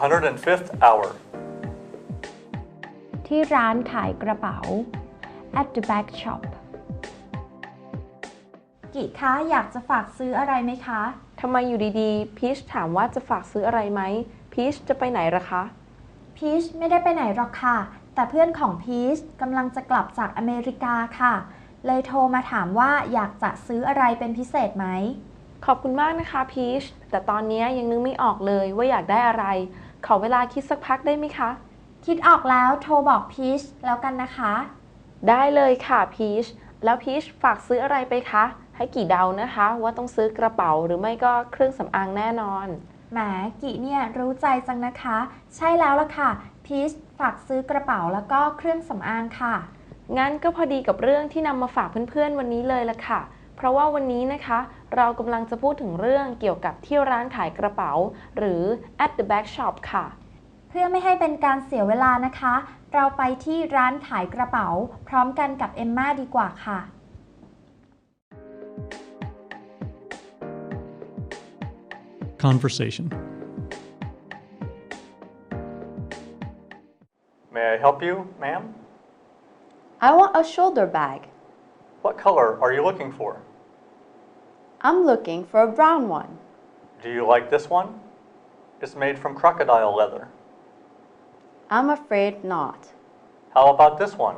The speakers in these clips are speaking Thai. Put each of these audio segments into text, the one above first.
105th hour. ที่ร้านขายกระเป๋า at the back shop กิคะอยากจะฝากซื้ออะไรไหมคะ ทำไมอยู่ดีๆ พีชถามว่าจะฝากซื้ออะไรไหม พีชจะไปไหนหรอคะ พีชไม่ได้ไปไหนหรอกค่ะ แต่เพื่อนของพีชกำลังจะกลับจากอเมริกาค่ะ เลยโทรมาถามว่าอยากจะซื้ออะไรเป็นพิเศษไหม ขอบคุณมากนะคะพีชแต่ตอนนี้ยังนึกไม่ออกเลยว่าอยากได้อะไร ขอเวลาคิดสักพักได้ไหมคะ คิดออกแล้วโทรบอกพีชแล้วกันนะคะ ได้เลยค่ะพีชแล้วพีชฝากซื้ออะไรไปคะ ให้กี่เดานะคะ ว่าต้องซื้อกระเป๋าหรือไม่ก็เครื่องสำอางแน่นอนแหมกิเนี่ยรู้ใจจังนะคะ ใช่แล้วล่ะค่ะพีชฝากซื้อกระเป๋าแล้วก็เครื่องสำอางค่ะ งั้นก็พอดีกับเรื่องที่นำมาฝากเพื่อนๆวันนี้เลยละค่ะ เพราะว่าวันนี้นะคะ เรากำลังจะพูดถึงเรื่องเกี่ยวกับที่ร้านขายกระเป๋า หรือ at the back shop ค่ะ เพื่อไม่ให้เป็นการเสียเวลานะคะ เราไปที่ร้านขายกระเป๋า พร้อมกันกับเอมม่าดีกว่าค่ะ Conversation. May I help you, ma'am? I want a shoulder bag. What color are you looking for? I'm looking for a brown one. Do you like this one? It's made from crocodile leather. I'm afraid not. How about this one?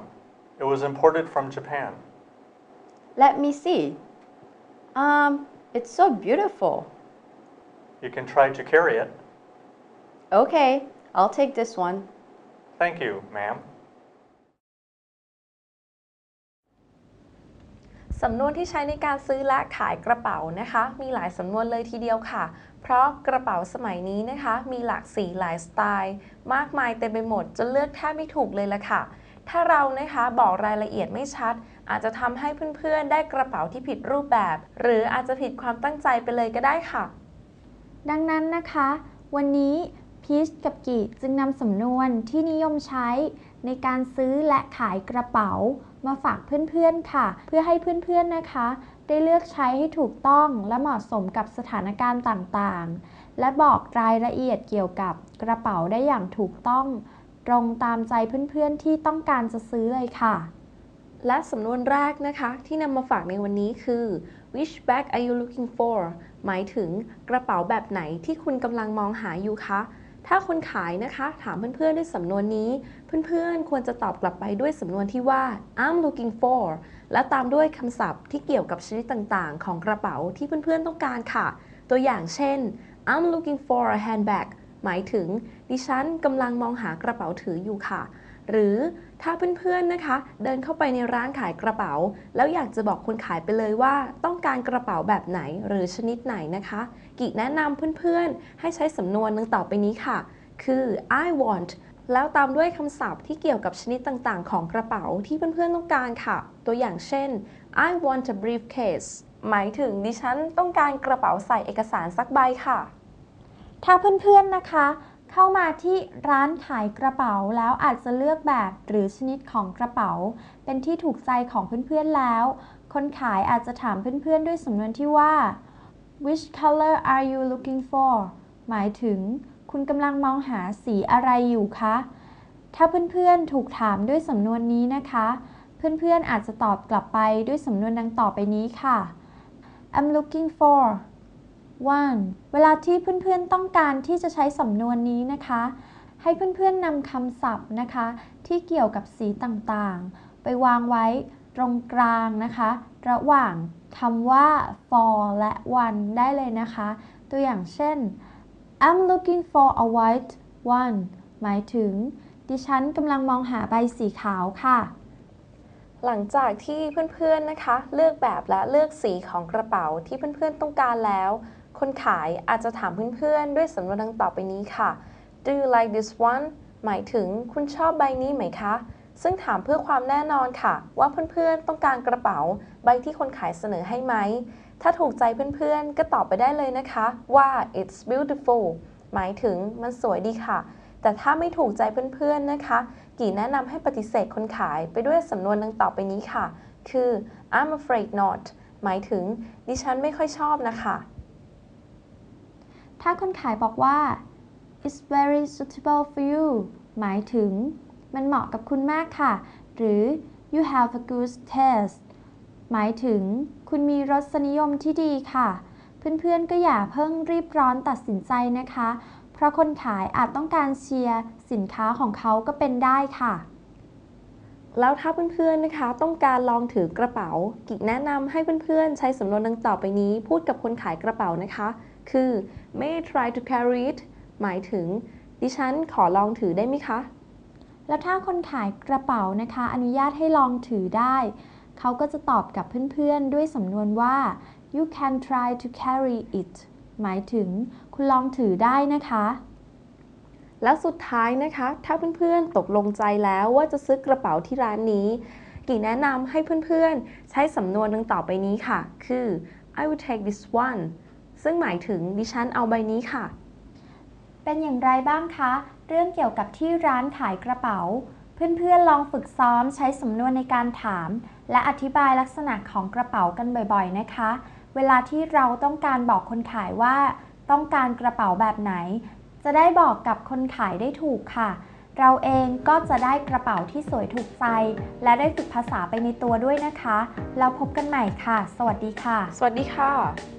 It was imported from Japan. Let me see. Um, it's so beautiful. You can try to carry it. Okay, I'll take this one. Thank you, ma'am. สำนวนที่ใช้ในการซื้อและขายกระเป๋านะคะ มีหลายสำนวนเลยทีเดียวค่ะ เพราะกระเป๋าสมัยนี้นะคะ มีหลากสีหลายสไตล์ มากมายเต็มไปหมดจนเลือกแทบไม่ถูกเลยละค่ะ ถ้าเรานะคะบอกรายละเอียดไม่ชัด อาจจะทำให้เพื่อนๆ ได้กระเป๋าที่ผิดรูปแบบ หรืออาจจะผิดความตั้งใจไปเลยก็ได้ค่ะ ดังนั้นนะคะ วันนี้พีชกับกิจึงนำสำนวนที่นิยมใช้ในการซื้อและขายกระเป๋า มาฝากเพื่อนๆค่ะ เพื่อให้เพื่อนๆนะคะ ได้เลือกใช้ให้ถูกต้องและเหมาะสมกับสถานการณ์ต่างๆ และบอกรายละเอียดเกี่ยวกับกระเป๋าได้อย่างถูกต้อง ตรงตามใจเพื่อนๆที่ต้องการจะซื้อเลยค่ะ และสำนวนแรกนะคะที่นำมาฝากในวันนี้คือ which bag are you looking for หมายถึงกระเป๋าแบบไหนที่คุณกำลังมองหาอยู่คะ ถ้าคนขายนะคะถามเพื่อนๆด้วยสำนวนนี้ เพื่อนๆควรจะตอบกลับไปด้วยสำนวนที่ว่า I'm looking for และตามด้วยคำศัพท์ที่เกี่ยวกับชนิดต่างๆ ของกระเป๋าที่เพื่อนๆต้องการค่ะ ตัวอย่างเช่น I'm looking for a handbag หมายถึง ดิฉันกำลังมองหากระเป๋าถืออยู่ค่ะ หรือถ้าเพื่อนๆนะคะ เดินเข้าไปในร้านขายกระเป๋า แล้วอยากจะบอกคนขายไปเลยว่าต้องการกระเป๋าแบบไหนหรือชนิดไหนนะคะ กิแนะนำเพื่อนๆ ให้ใช้สำนวนดังต่อไปนี้ค่ะ คือ I want แล้วตามด้วยคำศัพท์ที่เกี่ยวกับชนิดต่างๆ ของกระเป๋าที่เพื่อนๆต้องการค่ะ ตัวอย่างเช่น I want a briefcase หมายถึงดิฉันต้องการกระเป๋าใส่เอกสารสักใบค่ะ ถ้าเพื่อนๆนะคะ เข้ามาที่ร้านขายกระเป๋าแล้วอาจจะเลือกแบบหรือชนิดของกระเป๋า เป็นที่ถูกใจของเพื่อนๆแล้ว คนขายอาจจะถามเพื่อนๆด้วยสำนวนที่ว่า which color are you looking for หมายถึง คุณกำลังมองหาสีอะไรอยู่คะ ถ้าเพื่อนๆถูกถามด้วยสำนวนนี้นะคะ เพื่อนๆอาจจะตอบกลับไปด้วยสำนวนดังต่อไปนี้ค่ะ I'm looking for one เวลาที่เพื่อนๆต้องการที่จะใช้สำนวนนี้นะคะ ให้เพื่อนๆนำคำศัพท์นะคะ ที่เกี่ยวกับสีต่างๆ ไปวางไว้ตรงกลางนะคะ ระหว่างคำว่า for และ one ได้เลยนะคะ ตัวอย่างเช่น I'm looking for a white one หมายถึง ดิฉันกำลังมองหาใบสีขาวค่ะ หลังจากที่เพื่อนๆนะคะ เลือกแบบและเลือกสีของกระเป๋าที่เพื่อนๆต้องการแล้ว คนขายอาจจะถามเพื่อนๆ ด้วยสำนวนดังต่อไปนี้ค่ะ Do you like this one หมายถึงคุณชอบใบนี้ไหมคะ ซึ่งถามเพื่อความแน่นอนค่ะ ว่าเพื่อนๆ ต้องการกระเป๋า ใบที่คนขายเสนอให้ไหม ถ้าถูกใจเพื่อนๆ ก็ตอบไปได้เลยนะคะ ว่า it's beautiful หมายถึงมันสวยดีค่ะ แต่ถ้าไม่ถูกใจเพื่อนๆ นะคะ กี่แนะนำให้ปฏิเสธคนขายไปด้วยสำนวนดังต่อไปนี้ค่ะ คือ I'm afraid not หมายถึงดิฉันไม่ค่อยชอบนะคะ ถ้าคนขายบอกว่า It's very suitable for you หมายถึง มันเหมาะกับคุณมากค่ะ หรือ You have a good taste หมายถึง คุณมีรสนิยมที่ดีค่ะ เพื่อนๆก็อย่าเพิ่งรีบร้อนตัดสินใจนะคะ เพราะคนขายอาจต้องการเชียร์สินค้าของเขาก็เป็นได้ค่ะ แล้วถ้าเพื่อนๆนะคะ ต้องการลองถือกระเป๋า กิกแนะนำให้เพื่อนๆใช้สำนวนดังต่อไปนี้ พูดกับคนขายกระเป๋านะคะ คือ may try to carry it หมายถึง ดิฉันขอลองถือได้ไหมคะ แล้วถ้าคนขายกระเป๋านะคะ อนุญาตให้ลองถือได้ เขาก็จะตอบกับเพื่อนๆ ด้วยสำนวนว่า you can try to carry it หมายถึงคุณลองถือได้นะคะ แล้วสุดท้ายนะคะ ถ้าเพื่อนๆ ตกลงใจแล้วว่าจะซื้อกระเป๋าที่ร้านนี้ กี่แนะนำให้เพื่อนๆ ใช้สำนวนดังต่อไปนี้ค่ะ คือ I will take this one ซึ่งหมายถึงดิฉันเอาใบนี้ค่ะ เป็นอย่างไรบ้างคะ เรื่องเกี่ยวกับที่ร้านขายกระเป๋า เพื่อนๆลองฝึกซ้อมใช้สำนวนในการถาม และอธิบายลักษณะของกระเป๋ากันบ่อยๆนะคะ เวลาที่เราต้องการบอกคนขายว่า ต้องการกระเป๋าแบบไหน จะได้บอกกับคนขายได้ถูกค่ะ เราเองก็จะได้กระเป๋าที่สวยถูกใจ และได้ฝึกภาษาไปในตัวด้วยนะคะ แล้วพบกันใหม่ค่ะ สวัสดีค่ะ สวัสดีค่ะ